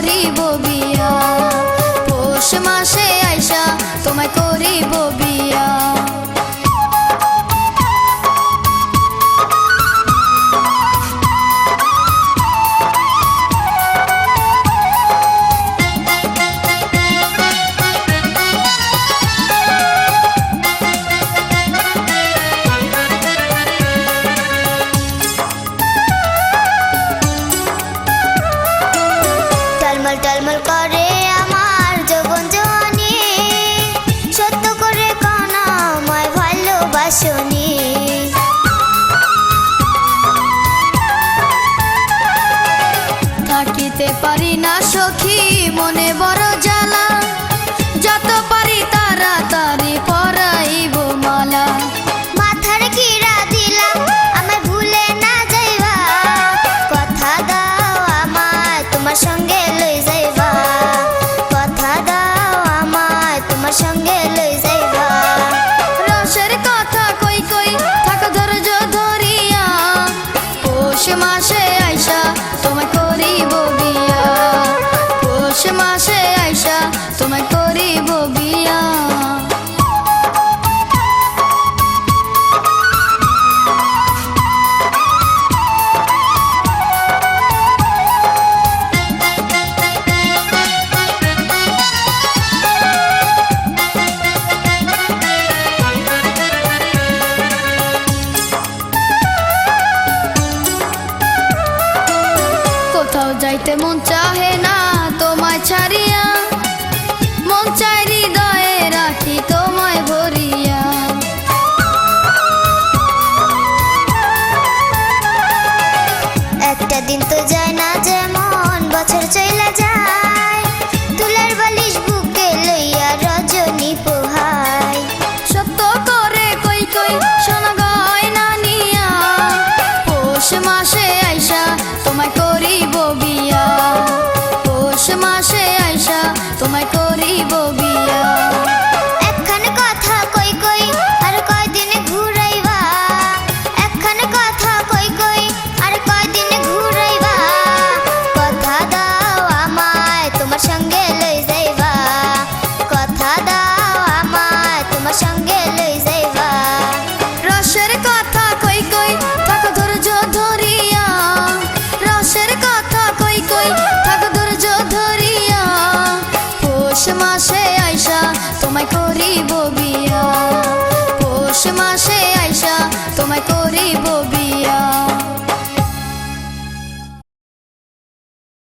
করিব বিয়া? পৌষ মাসে আইসা তোমায় করিব টলমল টলমল করে আমার জনি। সত্য করে কানা ভালোবাসনি। পারি না সখী মনে বড় মাসে আইসা তোমায় করিব বিয়া। পৌষ মাসে আইসা যাইতে মন চাহে না তোমায় ছাড়িয়া। মন চাই তোমায় একটা দিন তো যায় So my my Kori be.